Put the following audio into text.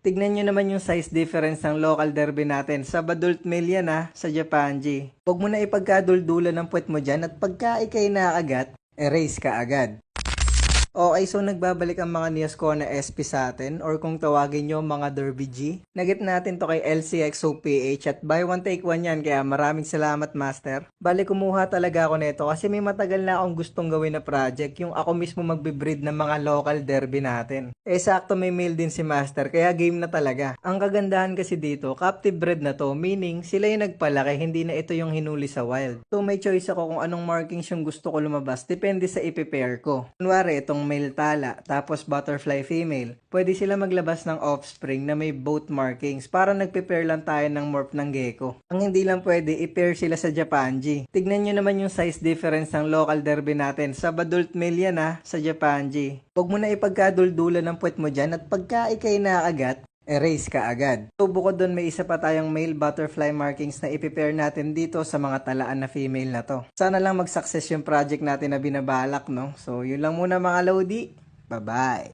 Tignan nyo naman yung size difference ng local derby natin. Sa adult male ha, sa Japan G. Huwag mo na ipagkaduldulan ng puwet mo dyan at pagka ikay nakagat, erase ka agad. Okay, so nagbabalik ang mga Neoscona SP sa atin or kung tawagin nyo mga Derby G. Nagit natin to kay LCXOPH at buy one take one yan kaya maraming salamat master. Bali kumuha talaga ako nito kasi may matagal na akong gustong gawin na project yung ako mismo magbe-breed ng mga local derby natin. Eh sakto may mail din si master kaya game na talaga. Ang kagandahan kasi dito, captive bred na to meaning sila yung nagpalaki hindi na ito yung hinuli sa wild. So may choice ako kung anong markings yung gusto ko lumabas depende sa ipipair ko. Kunwari itong male tala tapos butterfly female. Pwede sila maglabas ng offspring na may both markings para nagpe-pair lang tayo ng morph ng gecko. Ang hindi lang pwede, i-pair sila sa Japan G. Tignan nyo naman yung size difference ng local derby natin. Sa adult male yan ha, sa Japan G. Huwag mo na ipagkaduldulan ng puwet mo dyan at pagka ikay nakagat, erase ka agad. So bukod doon may isa pa tayong male butterfly markings na ipipair natin dito sa mga talaan na female na to. Sana lang mag-success yung project natin na binabalak no. So yun lang muna mga Lodi. Bye-bye.